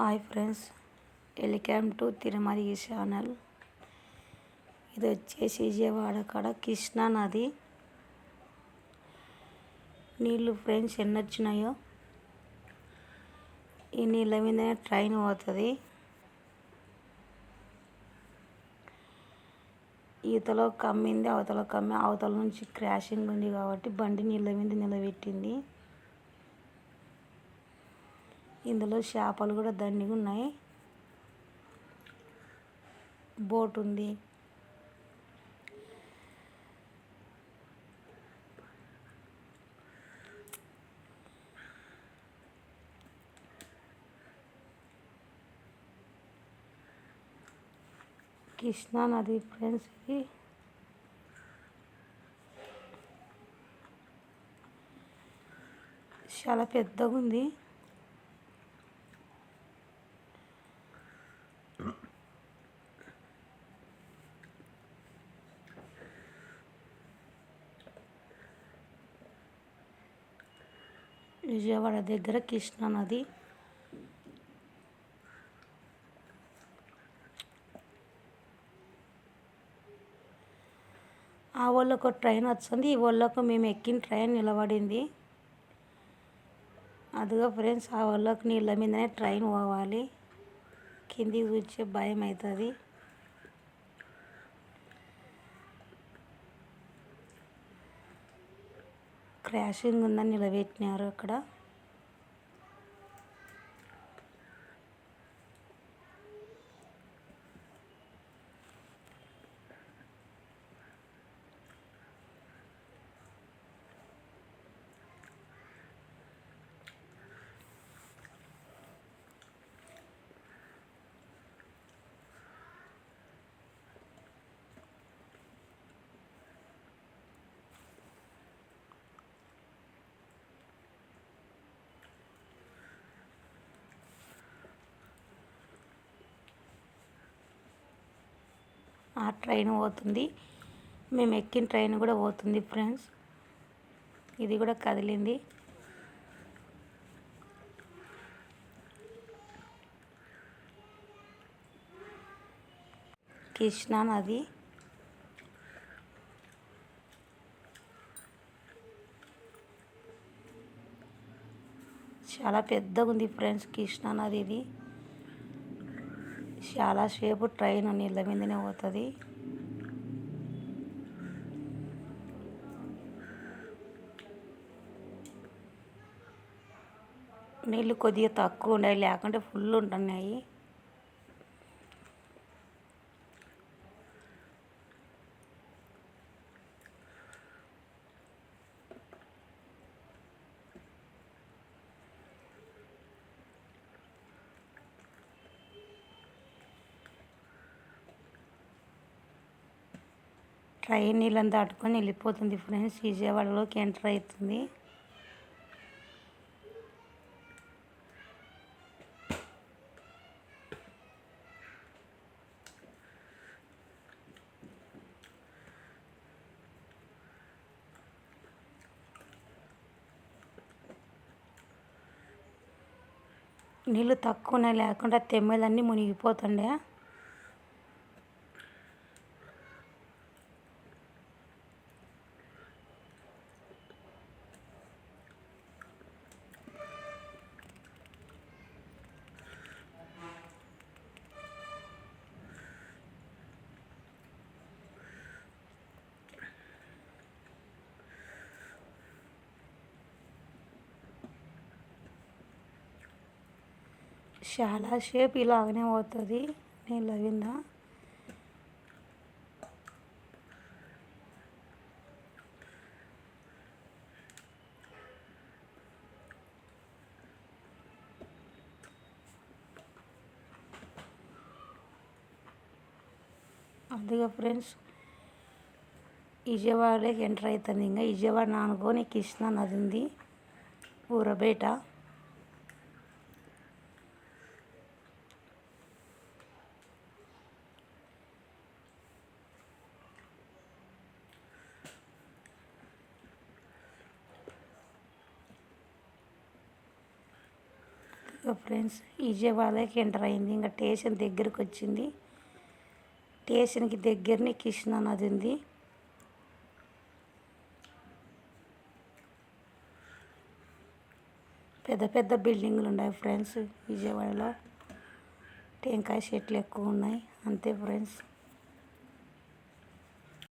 Hi friends welcome to Tirumala channel. ఇది వచ్చేసి విజయవాడ కాడ కృష్ణా నది. నీళ్ళు ఫ్రెండ్స్ ఎన్ని వచ్చినాయో ఈ నీళ్ళ మీదనే ట్రైన్ పోతుంది. ఈతలో కమ్మింది అవతల కమ్మి అవతల నుంచి క్రాషింగ్ ఉంది కాబట్టి బండి నీళ్ళ మీద నిలబెట్టింది. ఇందులో చేపలు కూడా దండిగా ఉన్నాయి. బోట్ ఉంది. కృష్ణా నది ఫ్రెండ్స్ ఇది. చాలా పెద్దగా ఉంది. విజయవాడ దగ్గర కృష్ణా నది. ఆ వాళ్ళకు ట్రైన్ వచ్చింది. ఈ వాళ్ళకు మేము ఎక్కిన ట్రైన్ నిలబడింది. అదిగో ఫ్రెండ్స్ ఆ వాళ్ళకు నీళ్ళ మీదనే ట్రైన్ పోవాలి. కిందికి చూసే భయం అవుతుంది క్రాషింగ్ ఉందని నిలబెట్టినారు అక్కడ. ఆ ట్రైన్ పోతుంది. మేము ఎక్కిన ట్రైన్ కూడా పోతుంది ఫ్రెండ్స్. ఇది కూడా కదిలింది. కృష్ణా నది. చాలా పెద్దగా ఉంది ఫ్రెండ్స్ కృష్ణా నది ఇది. చాలాసేపు ట్రైన్ నీళ్ళ మీదనే పోతుంది. నీళ్ళు కొద్దిగా తక్కువ ఉండాలి లేకుంటే ఫుల్ ఉంటున్నాయి. ట్రైన్ నీళ్ళని దాటుకొని వెళ్ళిపోతుంది ఫ్రెండ్స్. విజయవాడలోకి ఎంటర్ అవుతుంది. నీళ్ళు తక్కువనే లేకుండా తెమ్మెలన్నీ మునిగిపోతుండే. చాలా షేప్ ఇలాగనే పోతుంది. నీళ్ళు అవిందా అందుకే ఫ్రెండ్స్ విజయవాడలోకి ఎంటర్ అవుతుంది ఇంకా విజయవాడ నానుకొని కృష్ణా నది ఉంది ఊరబేట. ఇగో ఫ్రెండ్స్ విజయవాడకి ఎంటర్ అయింది. ఇంకా స్టేషన్ దగ్గరికి వచ్చింది. స్టేషన్కి దగ్గరనే కృష్ణా నది ఉంది. పెద్ద పెద్ద బిల్డింగ్లు ఉన్నాయి ఫ్రెండ్స్ విజయవాడలో. టెంకాయ చెట్లు ఎక్కువ ఉన్నాయి. అంతే ఫ్రెండ్స్.